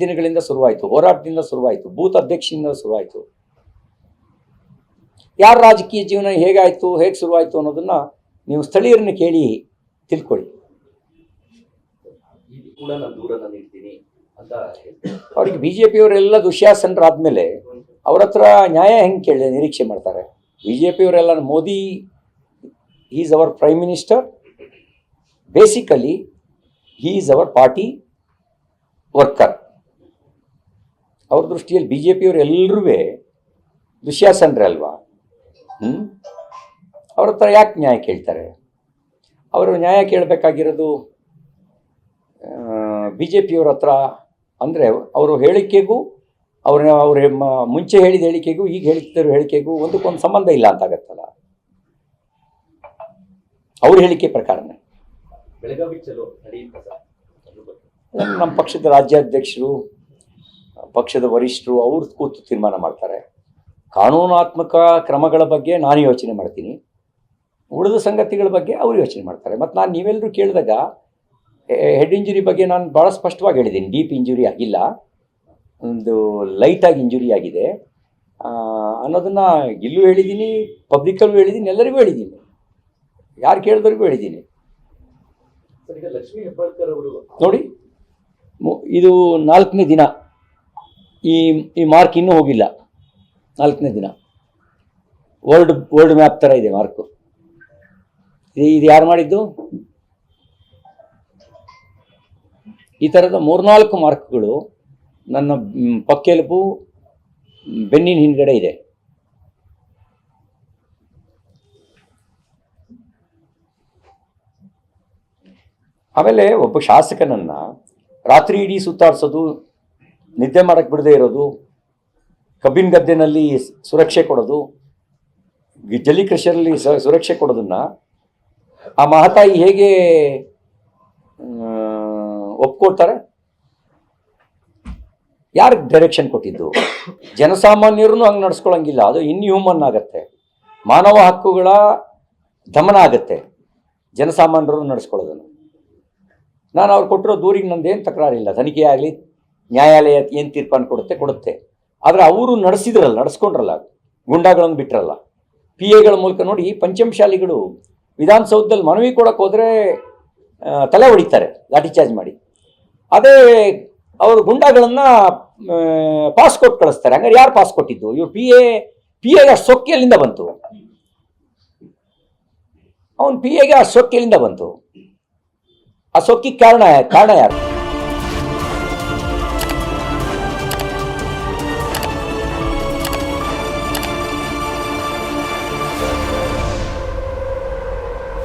ದಿನಗಳಿಂದ ಶುರುವಾಯಿತು ಹೋರಾಟದಿಂದ ಶುರುವಾಯಿತು ಭೂತ ಅಧ್ಯಕ್ಷದಿಂದ ಶುರುವಾಯಿತು. ಯಾರ ರಾಜಕೀಯ ಜೀವನ ಹೇಗಾಯಿತು ಹೇಗೆ ಶುರುವಾಯಿತು ಅನ್ನೋದನ್ನ ನೀವು ಸ್ಥಳೀಯರನ್ನು ಕೇಳಿ ತಿಳ್ಕೊಳ್ಳಿ. ಅವ್ರಿಗೆ ಬಿ ಜೆ ಪಿಯವರೆಲ್ಲ ದುಶ್ಯಾಸನರಾದ್ಮೇಲೆ ಅವ್ರ ಹತ್ರ ನ್ಯಾಯ ಹೆಂಗೆ ಕೇಳಿ ನಿರೀಕ್ಷೆ ಮಾಡ್ತಾರೆ? B J ಪಿಯವರೆಲ್ಲ Modi is our prime minister basically he is our party worker ಅವ್ರ ದೃಷ್ಟಿಯಲ್ಲಿ ಬಿ ಜೆ ಪಿಯವರು ಎಲ್ಲರೂ ದುಶ್ಯಾಸನರೇ ಅಲ್ವಾ? ಹ್ಞೂ ಅವ್ರ ಹತ್ರ ಯಾಕೆ ನ್ಯಾಯ ಕೇಳ್ತಾರೆ? ಅವರು ನ್ಯಾಯ ಕೇಳಬೇಕಾಗಿರೋದು ಬಿ ಜೆ ಪಿಯವ್ರ ಹತ್ರ ಅಂದರೆ ಅವರು ಹೇಳಿಕೆಗೂ ಅವ್ರ ಅವ್ರ ಮುಂಚೆ ಹೇಳಿದ ಹೇಳಿಕೆಗೂ ಈಗ ಹೇಳ್ತಿರೋ ಹೇಳಿಕೆಗೂ ಒಂದಕ್ಕೊಂದು ಸಂಬಂಧ ಇಲ್ಲ ಅಂತ ಆಗತ್ತಲ್ಲ ಅವ್ರ ಹೇಳಿಕೆ ಪ್ರಕಾರನೇ. ನಮ್ಮ ಪಕ್ಷದ ರಾಜ್ಯಾಧ್ಯಕ್ಷರು ಪಕ್ಷದ ವರಿಷ್ಠರು ಅವ್ರು ಕೂತು ತೀರ್ಮಾನ ಮಾಡ್ತಾರೆ. ಕಾನೂನಾತ್ಮಕ ಕ್ರಮಗಳ ಬಗ್ಗೆ ನಾನು ಯೋಚನೆ ಮಾಡ್ತೀನಿ. ಉಳಿದ ಸಂಗತಿಗಳ ಬಗ್ಗೆ ಅವರು ಯೋಚನೆ ಮಾಡ್ತಾರೆ. ಮತ್ತು ನಾನು ನೀವೆಲ್ಲರೂ ಕೇಳಿದಾಗ ಹೆಡ್ ಇಂಜುರಿ ಬಗ್ಗೆ ನಾನು ಭಾಳ ಸ್ಪಷ್ಟವಾಗಿ ಹೇಳಿದ್ದೀನಿ. ಡೀಪ್ ಇಂಜುರಿ ಆಗಿಲ್ಲ. ಒಂದು ಲೈಟಾಗಿ ಇಂಜುರಿ ಆಗಿದೆ. ಅನ್ನೋದನ್ನು ಇಲ್ಲೂ ಹೇಳಿದ್ದೀನಿ ಪಬ್ಲಿಕಲ್ಲೂ ಹೇಳಿದ್ದೀನಿ ಎಲ್ಲರಿಗೂ ಹೇಳಿದ್ದೀನಿ. ಯಾರು ಕೇಳಿದವ್ರಿಗೂ ಹೇಳಿದ್ದೀನಿ. ಸರ್ ಈಗ ಲಕ್ಷ್ಮೀ ಹೆಬ್ಬಾಳ್ಕರ್ ಅವರು ನೋಡಿ ಇದು ನಾಲ್ಕನೇ ದಿನ. ಈ ಈ ಮಾರ್ಕ್ ಇನ್ನೂ ಹೋಗಿಲ್ಲ. ನಾಲ್ಕನೇ ದಿನ. ವರ್ಲ್ಡ್ ವರ್ಲ್ಡ್ ಮ್ಯಾಪ್ ಥರ ಇದೆ ಮಾರ್ಕು. ಇದು ಇದು ಯಾರು ಮಾಡಿದ್ದು? ಈ ಥರದ ಮೂರ್ನಾಲ್ಕು ಮಾರ್ಕ್ಗಳು ನನ್ನ ಪಕ್ಕೆಲುಪು ಬೆನ್ನಿನ ಹಿಂದ್ಗಡೆ ಇದೆ. ಆಮೇಲೆ ಒಬ್ಬ ಶಾಸಕನನ್ನು ರಾತ್ರಿ ಇಡೀ ಸುತ್ತಾಡ್ಸೋದು ನಿದ್ದೆ ಮಾಡಕ್ಕೆ ಬಿಡದೆ ಇರೋದು, ಕಬ್ಬಿನ ಗದ್ದೆನಲ್ಲಿ ಸುರಕ್ಷೆ ಕೊಡೋದು ಜಲಿ ಜಲ್ಲಿ ಕೃಷಿಯಲ್ಲಿ ಸುರಕ್ಷೆ ಕೊಡೋದನ್ನ ಆ ಮಹತಾಯಿ ಹೇಗೆ ಒಪ್ಕೊಳ್ತಾರೆ? ಯಾರು ಡೈರೆಕ್ಷನ್ ಕೊಟ್ಟಿದ್ದು? ಜನಸಾಮಾನ್ಯರನ್ನು ಹಂಗೆ ನಡ್ಸ್ಕೊಳಂಗಿಲ್ಲ, ಅದು ಇನ್ಹ್ಯೂಮನ್ ಆಗತ್ತೆ. ಮಾನವ ಹಕ್ಕುಗಳ ದಮನ ಆಗತ್ತೆ ಜನಸಾಮಾನ್ಯರು ನಡೆಸ್ಕೊಳ್ಳೋದನ್ನು. ನಾನು ಅವ್ರು ಕೊಟ್ಟಿರೋ ದೂರಿಗೆ ನಂದೇನು ತಕರಾರಿಲ್ಲ, ತನಿಖೆ ಆಗಲಿ. ನ್ಯಾಯಾಲಯ ಏನು ತೀರ್ಪನ್ನು ಕೊಡುತ್ತೆ? ಕೊಡುತ್ತೆ. ಆದರೆ ಅವರು ನಡೆಸಿದ್ರಲ್ಲ, ನಡೆಸ್ಕೊಂಡ್ರಲ್ಲ ಗುಂಡಾಗಳನ್ನು ಬಿಟ್ಟರಲ್ಲ ಪಿ ಎಗಳ ಮೂಲಕ ನೋಡಿ ಪಂಚಮಶಾಲಿಗಳು ವಿಧಾನಸೌಧದಲ್ಲಿ ಮನವಿ ಕೊಡೋಕೆ ಹೋದರೆ ತಲೆ ಹೊಡಿತಾರೆ, ಲಾಠಿ ಚಾರ್ಜ್ ಮಾಡಿ. ಅದೇ ಅವರು ಗುಂಡಾಗಳನ್ನು ಪಾಸ್ ಕೊಟ್ಟು ಕಳಿಸ್ತಾರೆ. ಹಂಗಾರೆ ಯಾರು ಪಾಸ್ ಕೊಟ್ಟಿದ್ದು ಇವ್ರು ಪಿ ಎ ಪಿ ಎಗೆ ಆ ಸೊಕ್ಕೆ ಎಲ್ಲಿಂದ ಬಂತು. ಅವನು ಪಿ ಎಗೆ ಆ ಸೊಕ್ಕೆ ಎಲ್ಲಿಂದ ಬಂತು. ಆ ಸೊಕ್ಕಿಗೆ ಕಾರಣ ಕಾರಣ ಯಾರು?